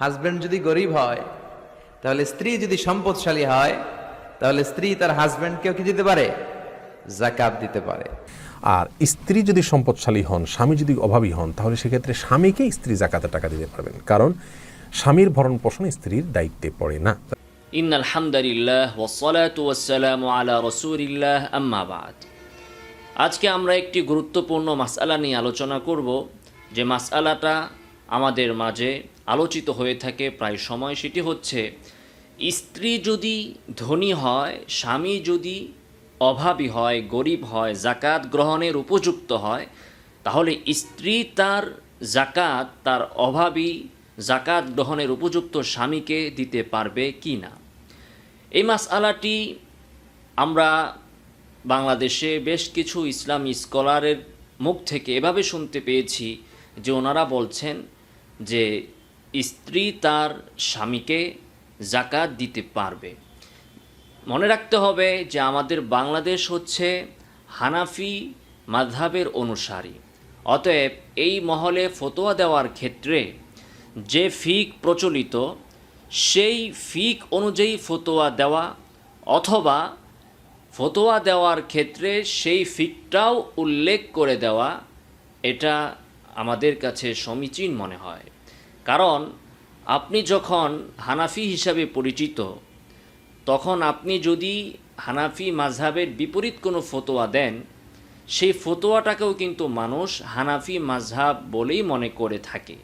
Husband যদি গরিব হয় তাহলে স্ত্রী যদি সম্পদশালী হয় তাহলে স্ত্রী তার হাজব্যান্ডকেও কি দিতে পারে? জাকাত দিতে পারে। আর স্ত্রী যদি সম্পদশালী হন স্বামী যদি অভাবী হন তাহলে সেক্ষেত্রে স্বামীকে স্ত্রী জাকাতের টাকা দিতে পারবেন। কারণ স্বামীর ভরণ পোষণ স্ত্রীর দায়িত্বে পড়ে না। ইন আলহামদুলিল্লাহ ওসলাত ওয়াসালাম আলা রসুলিল্লাহ আম্মাবাদ আজকে আমরা একটি গুরুত্বপূর্ণ মাসআলা নিয়ে আলোচনা করব। যে মাসআলাটা আমাদের মাঝে আলোচিত হয়ে থাকে প্রায় সময়, সেটি হচ্ছে, স্ত্রী যদি ধনী হয়, স্বামী যদি অভাবী হয়, গরিব হয়, জাকাত গ্রহণের উপযুক্ত হয়, তাহলে স্ত্রী তার জাকাত, তার অভাবী জাকাত গ্রহণের উপযুক্ত স্বামীকে দিতে পারবে কি না? এই মাসআলাটি আমরা বাংলাদেশে বেশ কিছু ইসলামী স্কলারের মুখ থেকে এভাবে শুনতে পেয়েছি যে ওনারা বলছেন যে স্ত্রী তার স্বামীকে জাকাত দিতে পারবে। মনে রাখতে হবে যে আমাদের বাংলাদেশ হচ্ছে হানাফি মাযহাবের অনুসারী। অতএব এই মহলে ফতোয়া দেওয়ার ক্ষেত্রে যে ফিক প্রচলিত, সেই ফিক অনুযায়ী ফতোয়া দেওয়া অথবা ফতোয়া দেওয়ার ক্ষেত্রে সেই ফিকটাও উল্লেখ করে দেওয়া, এটা আমাদের কাছে সমীচীন মনে হয়। কারণ আপনি যখন হানাফি হিসাবে পরিচিত, তখন আপনি যদি হানাফি মাঝহাবের বিপরীত কোনো ফতোয়া দেন, সেই ফতোয়াটাকেও কিন্তু মানুষ হানাফি মাঝহাব বলেই মনে করে থাকে।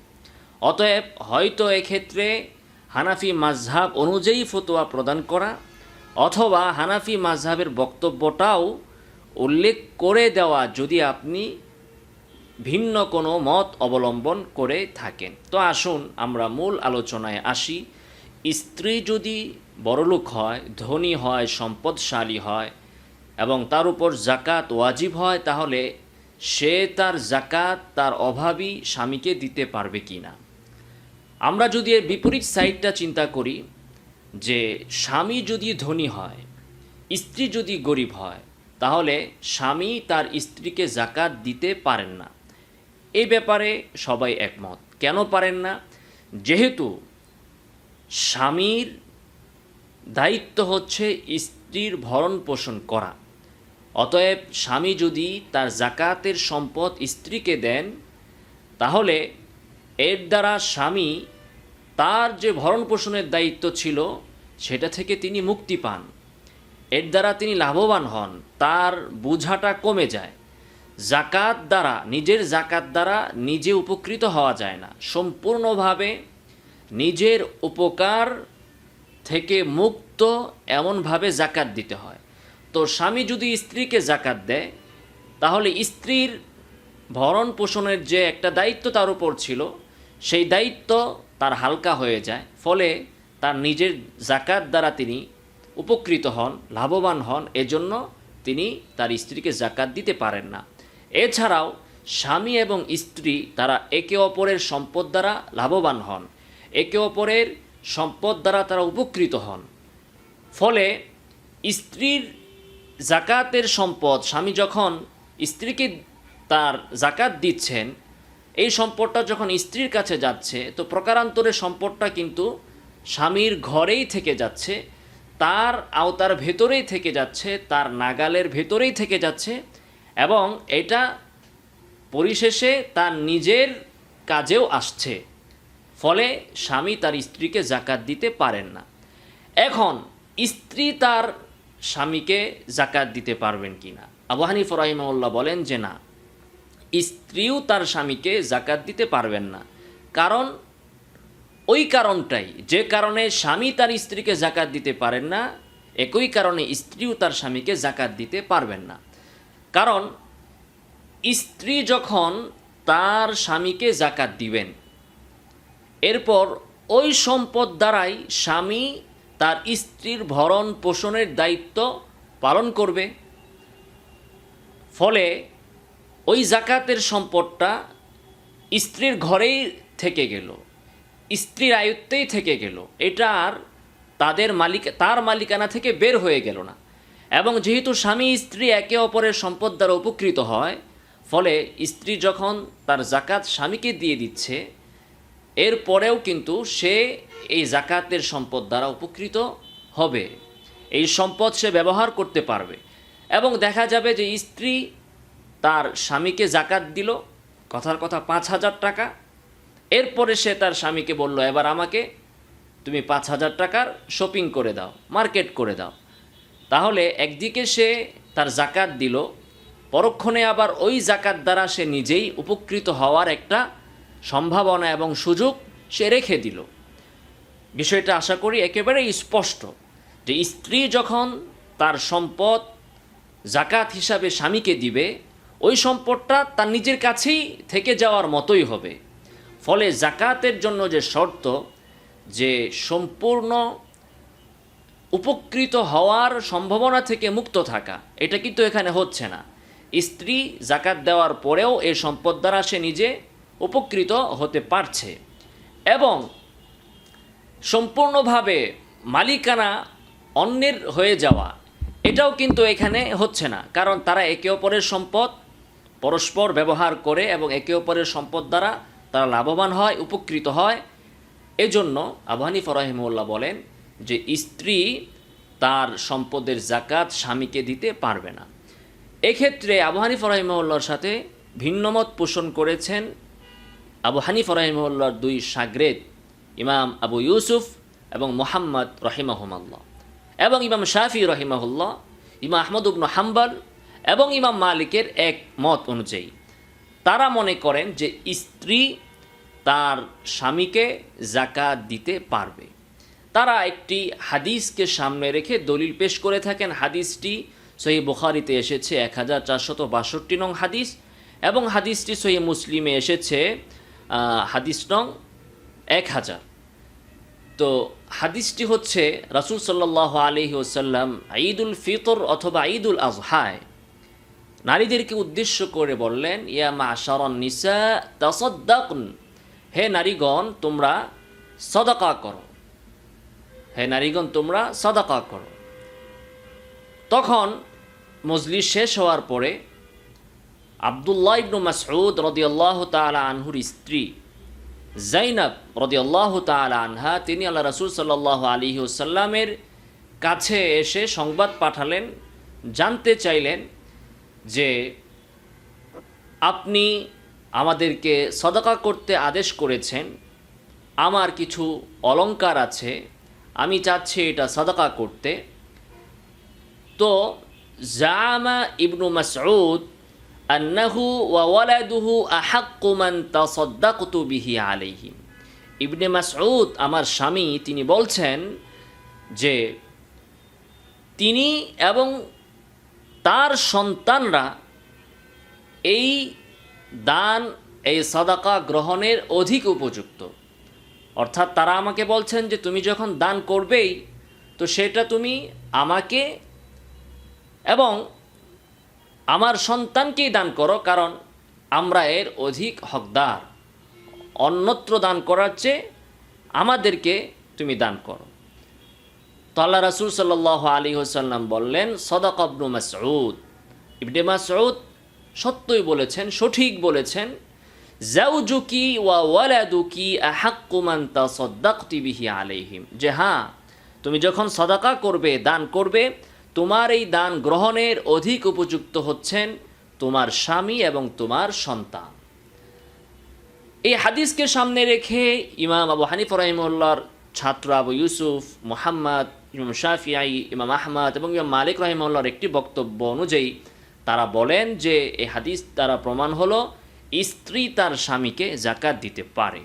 অতএব হয়তো এক্ষেত্রে হানাফি মাঝহাব অনুযায়ী ফতোয়া প্রদান করা অথবা হানাফি মাঝহাবের বক্তব্যটাও উল্লেখ করে দেওয়া যদি আপনি ভিন্ন কোনো মত অবলম্বন করে থাকেন। তো আসুন আমরা মূল আলোচনায় আসি। স্ত্রী যদি বড়লোক হয়, ধনী হয়, সম্পদশালী হয় এবং তার উপর জাকাত ওয়াজিব হয়, তাহলে সে তার জাকাত তার অভাবী স্বামীকে দিতে পারবে কি না আমরা যদি এর বিপরীত সাইডটা চিন্তা করি যে স্বামী যদি ধনী হয়, স্ত্রী যদি গরিব হয়, তাহলে স্বামী তার স্ত্রীকে জাকাত দিতে পারেন না। এই ব্যাপারে সবাই একমত। কেন পারেন না? যেহেতু স্বামীর দায়িত্ব হচ্ছে স্ত্রীর ভরণ পোষণ করা। অতএব স্বামী যদি তার জাকাতের সম্পদ স্ত্রীকে দেন, তাহলে এর দ্বারা স্বামী তার যে ভরণ পোষণের দায়িত্ব ছিল, সেটা থেকে তিনি মুক্তি পান। এর দ্বারা তিনি লাভবান হন, তার বোঝাটা কমে যায়। জাকাত দ্বারা, নিজের জাকাত দ্বারা নিজে উপকৃত হওয়া যায় না। সম্পূর্ণভাবে নিজের উপকার থেকে মুক্ত এমনভাবে জাকাত দিতে হয়। তো স্বামী যদি স্ত্রীকে জাকাত দেয়, তাহলে স্ত্রীর ভরণ পোষণের যে একটা দায়িত্ব তার উপর ছিল, সেই দায়িত্ব তার হালকা হয়ে যায়। ফলে তার নিজের জাকাত দ্বারা তিনি উপকৃত হন, লাভবান হন। এজন্য তিনি তার স্ত্রীকে জাকাত দিতে পারেন না। এছাড়াও স্বামী এবং স্ত্রী তারা একে অপরের সম্পদ দ্বারা লাভবান হন। একে অপরের সম্পদ দ্বারা তারা উপকৃত হন। ফলে স্ত্রীর জাকাতের সম্পদ, স্বামী যখন স্ত্রীকে তার জাকাত দিচ্ছেন, এই সম্পদটা যখন স্ত্রীর কাছে যাচ্ছে, তো প্রকারান্তরে সম্পদটা কিন্তু স্বামীর ঘরেই থেকে যাচ্ছে, তার আওতার ভেতরেই থেকে যাচ্ছে, তার নাগালের ভেতরেই থেকে যাচ্ছে এবং এটা পরিশেষে তার নিজের কাজেও আসছে। ফলে স্বামী তার স্ত্রীকে জাকাত দিতে পারেন না। এখন স্ত্রী তার স্বামীকে জাকাত দিতে পারবেন কি না আবু হানিফ বলেন যে না। স্ত্রীও তার স্বামীকে জাকাত দিতে পারবেন না। কারণ ওই কারণটাই। যে কারণে স্বামী তার স্ত্রীকে জাকাত দিতে পারেন না, একই কারণে স্ত্রীও তার স্বামীকে জাকাত দিতে পারবেন না। কারণ, স্ত্রী যখন তার স্বামীকে জাকাত দিবেন, এরপর ওই সম্পদ দ্বারাই স্বামী তার স্ত্রীর ভরণ পোষণের দায়িত্ব পালন করবে। ফলে ওই জাকাতের সম্পদটা স্ত্রীর ঘরেই থেকে গেল, স্ত্রীর আয়ত্তেই থেকে গেল। এটা আর তাদের মালিক, তার মালিকানা থেকে বের হয়ে গেল না। এবং যেহেতু স্বামী স্ত্রী একে অপরের সম্পদ দ্বারা উপকৃত হয়, ফলে স্ত্রী যখন তার জাকাত স্বামীকে দিয়ে দিচ্ছে এরপরেও কিন্তু সে এই জাকাতের সম্পদ দ্বারা উপকৃত হবে। এই সম্পদ সে ব্যবহার করতে পারবে। এবং দেখা যাবে যে স্ত্রী তার স্বামীকে জাকাত দিল, কথার কথা পাঁচ হাজার টাকা। এরপরে সে তার স্বামীকে বলল, এবার আমাকে তুমি পাঁচ হাজার টাকার শপিং করে দাও মার্কেট করে দাও। তাহলে একদিকে সে তার জাকাত দিল, পরক্ষণে আবার ওই জাকাত দ্বারা সে নিজেই উপকৃত হওয়ার একটা সম্ভাবনা এবং সুযোগ সে রেখে দিল। বিষয়টা আশা করি একেবারেই স্পষ্ট যে স্ত্রী যখন তার সম্পদ জাকাত হিসাবে স্বামীকে দিবে, ওই সম্পদটা তার নিজের কাছেই থেকে যাওয়ার মতোই হবে। ফলে জাকাতের জন্য যে শর্ত যে সম্পূর্ণ উপকৃত হওয়ার সম্ভাবনা থেকে মুক্ত থাকা। এটা কিন্তু এখানে হচ্ছে না। স্ত্রী জাকাত দেওয়ার পরেও এই সম্পদ দ্বারা সে নিজে উপকৃত হতে পারছে। এবং সম্পূর্ণভাবে মালিকানা অন্যের হয়ে যাওয়া, এটাও কিন্তু এখানে হচ্ছে না। কারণ তারা একে অপরের সম্পদ পরস্পর ব্যবহার করে এবং একে অপরের সম্পদ দ্বারা তারা লাভবান হয়, উপকৃত হয়। এজন্য আবহানি ফরাহিমুল্লাহ বলেন যে স্ত্রী তার সম্পদের জাকাত স্বামীকে দিতে পারবে না। এক্ষেত্রে আবু হানিফ রহিমউল্লাহর সাথে ভিন্নমত পোষণ করেছেন। আবু হানিফ রহিমউল্লাহর দুই সাগরেদ, ইমাম আবু ইউসুফ এবং মোহাম্মদ রহিমাহুমাল্লাহ এবং ইমাম শাফি রহিমাহুল্লাহ, ইমাম আহমদ উবনু হাম্বল এবং ইমাম মালিকের এক মত অনুযায়ী। তারা মনে করেন যে স্ত্রী তার স্বামীকে জাকাত দিতে পারবে। তারা একটি হাদিসকে সামনে রেখে দলিল পেশ করে থাকেন। হাদিসটি সহি বুখারিতে এসেছে এক হাজার চারশত বাষট্টি নং হাদিস এবং হাদিসটি সহি মুসলিমে এসেছে হাদিস নং এক হাজার তো হাদিসটি হচ্ছে রাসুল সাল্লাহ আলহি ওসাল্লাম ঈদুল ফিতর অথবা ঈদুল আজহায় নারীদেরকে উদ্দেশ্য করে বললেন, ইয়া মা শরণ নিসা, তসদ্দাকুন। হে নারীগণ, তোমরা সদকা করো। হে নারীগণ, তোমরা সদকা করো। তখন মজলিস শেষ হওয়ার পরে আবদুল্লাহ ইবনু মাসউদ রদিয়াল্লাহ তাআলা আনহুর স্ত্রী জাইনাব রদিয়াল্লাহ তাআলা আনহা, তিনি আল্লাহ রাসূল সাল্লাল্লাহু আলাইহি ওয়াসাল্লামের কাছে এসে সংবাদ পাঠালেন, জানতে চাইলেন যে আপনি আমাদেরকে সদকা করতে আদেশ করেছেন, আমার কিছু অলংকার আছে আমি চাচ্ছি এটা সদকা করতে। তো জামা ইবনু মাসউদ, আন্নাহু ওয়া ওয়ালাদুহু আহাক্কু মান তাসাদ্দাকতু বিহি আলাইহিম। ইবনে মাসউদ, আমার স্বামী, তিনি বলছেন যে তিনি এবং তার সন্তানরা এই দান, এই সাদাকা গ্রহণের অধিক উপযুক্ত। অর্থাৎ তারা আমাকে বলছেন যে তুমি যখন দান করবেই, তো সেটা তুমি আমাকে এবং আমার সন্তানকেই দান করো, কারণ আমরা এর অধিক হকদার। অন্যত্র দান করার চেয়ে আমাদেরকে তুমি দান করো। তো আল্লাহ রাসুল সাল্লাহ আলী হোসাল্লাম বললেন, সদাক আবনু মাসউদ। ইবনে মাসউদ সত্যই বলেছেন, সঠিক বলেছেন। জাউজুকি ওয়া ওয়ালাদুকি আহাক্কুমান বিহি আলাইহিম। যে হ্যাঁ তুমি যখন সদাকা করবে, দান করবে, তোমার এই দান গ্রহণের অধিক উপযুক্ত হচ্ছেন তোমার স্বামী এবং তোমার সন্তান। এই হাদিসকে সামনে রেখে ইমাম আবু হানিফ রহিমুল্লাহর ছাত্র আবু ইউসুফ, মোহাম্মদ, ইমাম শাফিআই ইমাম আহমদ এবং ইমাম মালিক রহিমুল্লাহর একটি বক্তব্য অনুযায়ী তারা বলেন যে এই হাদিস দ্বারা প্রমাণ হলো স্ত্রী তার স্বামীকে জাকাত দিতে পারে।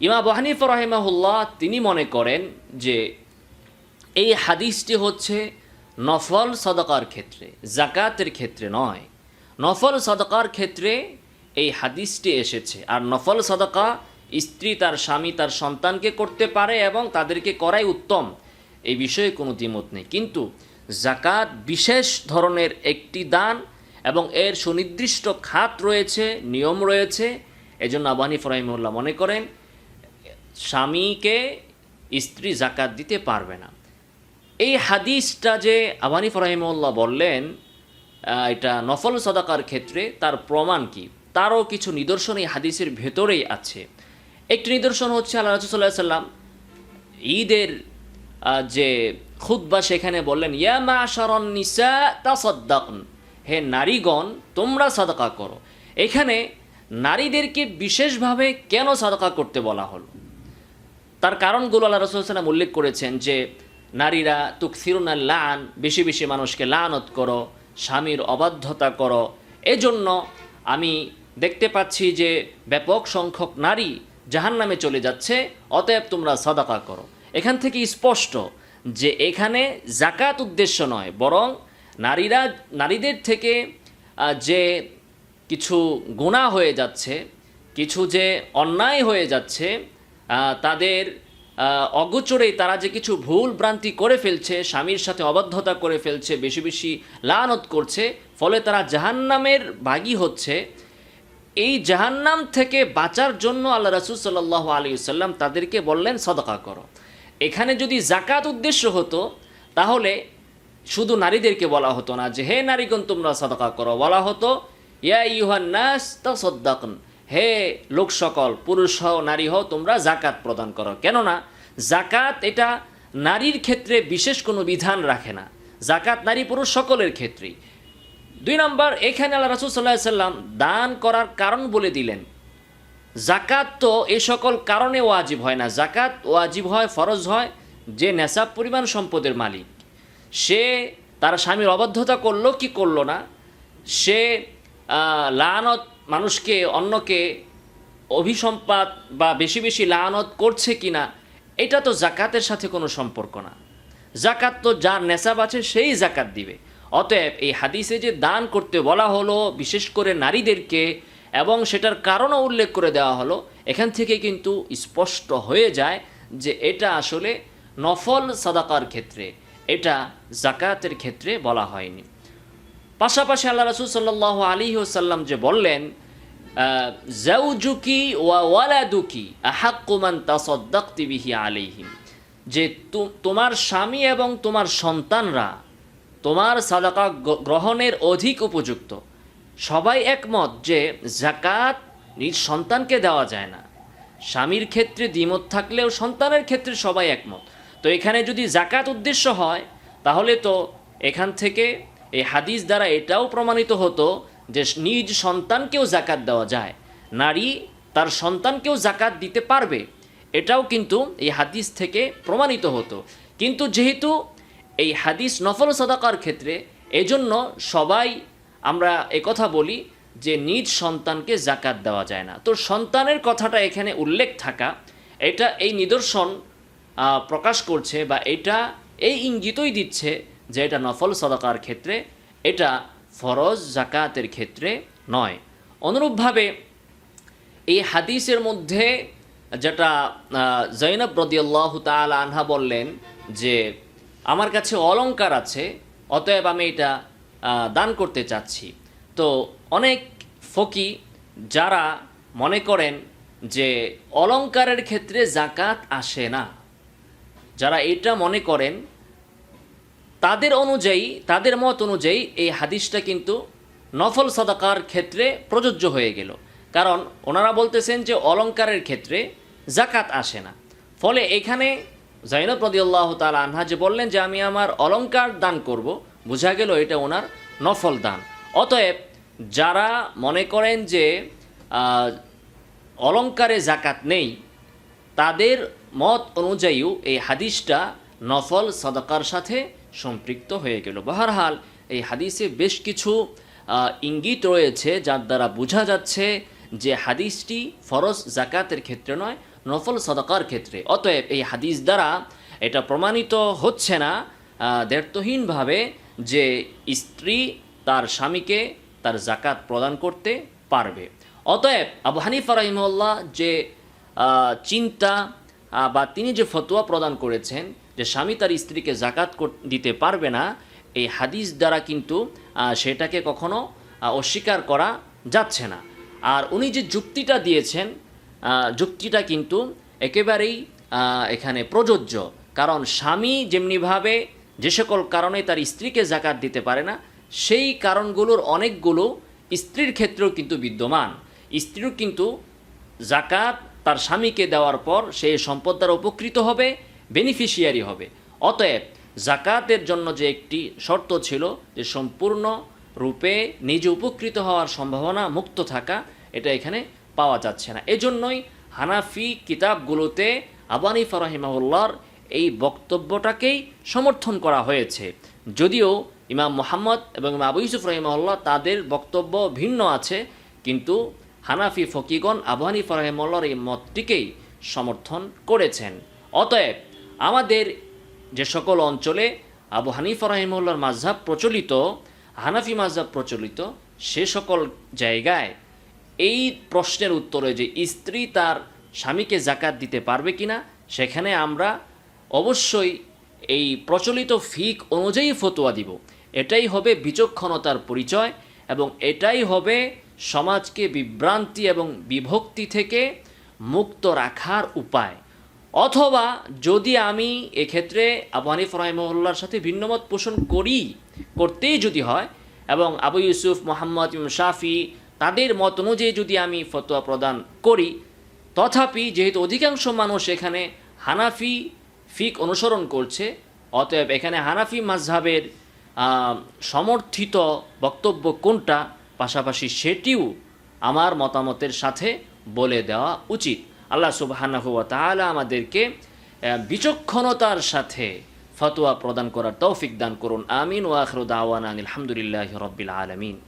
ইমা আবু হানিফ রহিমাহুল্লাহ, তিনি মনে করেন যে এই হাদিসটি হচ্ছে নফল সদকার ক্ষেত্রে, জাকাতের ক্ষেত্রে নয়। নফল সদকার ক্ষেত্রে এই হাদিসটি এসেছে। আর নফল সদকা স্ত্রী তার স্বামী তার সন্তানকে করতে পারে এবং তাদেরকে করাই উত্তম, এই বিষয়ে কোনো দ্বিমত নেই। কিন্তু জাকাত বিশেষ ধরনের একটি দান এবং এর সুনির্দিষ্ট খাত রয়েছে, নিয়ম রয়েছে। এজন্য আবানি ফরাহিমুল্লাহ মনে করেন, স্বামীকে স্ত্রী জাকাত দিতে পারবে না। এই হাদিসটা যে আবানি ফরাহিমুল্লাহ বললেন এটা নফল সদাকার ক্ষেত্রে তার প্রমাণ কি? তারও কিছু নিদর্শন এই হাদিসের ভেতরেই আছে। একটি নিদর্শন হচ্ছে আল্লাহ রসুল্লাহ সাল্লাম ঈদের যে খুদ্া সেখানে বললেন, ইয়া মা নিসা তাসদ্দাকন। হে নারীগণ, তোমরা সাদকা করো। এখানে নারীদেরকে বিশেষভাবে কেন সাদকা করতে বলা হলো? তার কারণগুলো আল্লাহ রসুলাম উল্লেখ করেছেন যে, নারীরা তুকসিরুনা লান, বেশি বেশি মানুষকে লানত করো, স্বামীর অবাধ্যতা করো। এজন্য আমি দেখতে পাচ্ছি যে, ব্যাপক সংখ্যক নারী জাহান নামে চলে যাচ্ছে, অতএব তোমরা সদাকা করো। এখান থেকে স্পষ্ট যে, এখানে জাকাত উদ্দেশ্য নয়, বরং নারীরা, নারীদের থেকে যে কিছু গুণা হয়ে যাচ্ছে, কিছু যে অন্যায় হয়ে যাচ্ছে তাদের অগোচরেই তারা যে কিছু ভুল ভ্রান্তি করে ফেলছে, স্বামীর সাথে অবাধ্যতা করে ফেলছে, বেশি বেশি লানত করছে, ফলে তারা জাহান্নামের ভাগী হচ্ছে, এই জাহান্নাম থেকে বাঁচার জন্য আল্লাহ রাসুল সাল্লাহ আলী সাল্লাম তাদেরকে বললেন, সদকা করো। এখানে যদি জাকাত উদ্দেশ্য হতো, তাহলে শুধু নারীদেরকে বলা হতো না যে, হে নারীগণ, তোমরা সদকা করো। বলা হতো, ইয়া ইউহান নাস তা সদ্দাকন হে লোক সকল, পুরুষ হও, নারী হও, তোমরা জাকাত প্রদান করো। কেননা জাকাত এটা নারীর ক্ষেত্রে বিশেষ কোনো বিধান রাখে না। জাকাত নারী পুরুষ সকলের ক্ষেত্রেই। দুই নম্বর, এখানে আল্লাহ রাসুল সাল্লাম দান করার কারণ বলে দিলেন। জাকাত তো এ সকল কারণে ওয়াজিব হয় না। জাকাত ওয়াজিব হয়, ফরজ হয়, যে নেশাব পরিমাণ সম্পদের মালিক। সে তার স্বামীর অবাধ্যতা করল, কি করল না? সে লানত মানুষকে, অন্যকে অভিসম্পাত বা বেশি বেশি লানত করছে কিনা, এটা তো জাকাতের সাথে কোনো সম্পর্ক না। জাকাত তো যার নেশাব আছে সেই জাকাত দিবে। অতএব এই হাদিসে যে দান করতে বলা হলো, বিশেষ করে নারীদেরকে, এবং সেটার কারণও উল্লেখ করে দেওয়া হলো, এখান থেকে কিন্তু স্পষ্ট হয়ে যায় যে এটা আসলে নফল সাদাকার ক্ষেত্রে। এটা জাকাতের ক্ষেত্রে বলা হয়নি। পাশাপাশি আল্লাহ রসুল সাল্লাহ আলী ওসাল্লাম যে বললেন জাউজুকি ওয়া ওয়ালাদুকি আহাক্কুমান তাসদ্দাক্তি বিহি আলাইহিম। যে তোমার স্বামী এবং তোমার সন্তানরা তোমার সাদাকা গ্রহণের অধিক উপযুক্ত। সবাই একমত যে জাকাত নিজ সন্তানকে দেওয়া যায় না। স্বামীর ক্ষেত্রে দ্বিমত থাকলেও সন্তানের ক্ষেত্রে সবাই একমত। তো এখানে যদি জাকাত উদ্দেশ্য হয়, তাহলে তো এখান থেকে এই হাদিস দ্বারা এটাও প্রমাণিত হতো যে নিজ সন্তানকেও জাকাত দেওয়া যায়। নারী তার সন্তানকেও জাকাত দিতে পারবে। এটাও কিন্তু এই হাদিস থেকে প্রমাণিত হতো। কিন্তু যেহেতু এই হাদিস নফল সদাকার ক্ষেত্রে, এজন্য সবাই আমরা একথা বলি যে নিজ সন্তানকে জাকাত দেওয়া যায় না। তো সন্তানের কথাটা এখানে উল্লেখ থাকা, এটা এই নিদর্শন প্রকাশ করছে বা এটা এই ইঙ্গিতই দিচ্ছে যে এটা নফল সদাকার ক্ষেত্রে, এটা ফরজ জাকাতের ক্ষেত্রে নয়। অনুরূপভাবে এই হাদিসের মধ্যে যেটা জৈনব রদিয়াল্লাহ তাল আনহা বললেন যে, আমার কাছে অলংকার আছে, অতএব আমি এটা দান করতে চাচ্ছি। তো অনেক ফকি যারা মনে করেন যে অলংকারের ক্ষেত্রে জাকাত আসে না। যারা এটা মনে করেন, তাদের অনুযায়ী, তাদের মত অনুযায়ী এই হাদিসটা কিন্তু নফল সদাকার ক্ষেত্রে প্রযোজ্য হয়ে গেল। কারণ ওনারা বলতেছেন যে অলংকারের ক্ষেত্রে জাকাত আসে না। ফলে এখানে জাইনব রদিউল্লাহ তাল আনহা যে বললেন যে, আমি আমার অলংকার দান করব। বোঝা গেল এটা ওনার নফল দান। অতএব যারা মনে করেন যে অলঙ্কারে জাকাত নেই, তাদের মত অনুযায়ীও এই হাদিসটা নফল সদকার সাথে সম্পৃক্ত হয়ে গেল। বহরহাল এই হাদিসে বেশ কিছু ইঙ্গিত রয়েছে যার দ্বারা বোঝা যাচ্ছে যে হাদিসটি ফরজ জাকাতের ক্ষেত্রে নয়, নফল সদকার ক্ষেত্রে। অতএব এই হাদিস দ্বারা এটা প্রমাণিত হচ্ছে না দ্ব্যর্থহীনভাবে যে স্ত্রী তার স্বামীকে তার জাকাত প্রদান করতে পারবে। অতএব আবু হানিফা রহিমউল্লাহ যে চিন্তা বা তিনি যে ফতোয়া প্রদান করেছেন যে স্বামী তার স্ত্রীকে জাকাত দিতে পারবে না, এই হাদিস দ্বারা কিন্তু সেটাকে কখনো অস্বীকার করা যাচ্ছে না। আর উনি যে যুক্তিটা দিয়েছেন যুক্তিটা কিন্তু একেবারেই এখানে প্রযোজ্য। কারণ স্বামী যেমনিভাবে যে সকল কারণে তার স্ত্রীকে জাকাত দিতে পারে না, সেই কারণগুলোর অনেকগুলো স্ত্রীর ক্ষেত্রেও কিন্তু বিদ্যমান। স্ত্রীর কিন্তু জাকাত তার স্বামীকে দেওয়ার পর সে এই সম্পদ দ্বারা উপকৃত হবে বেনিফিশিয়ারি হবে। অতএব জাকাতের জন্য যে একটি শর্ত ছিল যে সম্পূর্ণ রূপে নিজে উপকৃত হওয়ার সম্ভাবনা মুক্ত থাকা, এটা এখানে পাওয়া যাচ্ছে না। এজন্যই হানাফি কিতাবগুলোতে আবানিফা রহিমাউল্লাহর এই বক্তব্যটাকেই সমর্থন করা হয়েছে। যদিও ইমাম মোহাম্মদ এবং ইমাম আবু ইউসুফ রহিমাউল্লাহ তাদের বক্তব্য ভিন্ন আছে, কিন্তু হানাফি ফকিগণ আবহানি হানিফা রহিমাউল্লাহর এই মতটিকেই সমর্থন করেছেন। অতএব আমাদের যে সকল অঞ্চলে আবু হানিফা রহিমউল্লাহর মাঝহাব প্রচলিত, হানাফি মাঝহাব প্রচলিত, সে সকল জায়গায় এই প্রশ্নের উত্তরে যে স্ত্রী তার স্বামীকে জাকাত দিতে পারবে কিনা, সেখানে আমরা অবশ্যই এই প্রচলিত ফিক অনুযায়ী ফতোয়া দিব। এটাই হবে বিচক্ষণতার পরিচয় এবং এটাই হবে সমাজকে বিভ্রান্তি এবং বিভক্তি থেকে মুক্ত রাখার উপায়। অথবা যদি আমি এক্ষেত্রে আবু হানিফ রহিমউল্লাহর সাথে ভিন্নমত পোষণ করি, করতেই যদি হয় এবং আবু ইউসুফ, মোহাম্মদ শাফি তাদের মত অনুযায়ী যদি আমি ফতোয়া প্রদান করি, তথাপি যেহেতু অধিকাংশ মানুষ এখানে হানাফি ফিক অনুসরণ করছে, অতএব এখানে হানাফি মাঝহাবের সমর্থিত বক্তব্য কোনটা? পাশাপাশি সেটিও আমার মতামতের সাথে বলে দেওয়া উচিত। আল্লাহ সুবহানাহু ওয়া তাহলে আমাদেরকে বিচক্ষণতার সাথে ফতোয়া প্রদান করার তৌফিক দান করুন। আমিন। ওয়া দাওয়ান আলহামদুলিল্লাহ রব্বিল আলামিন।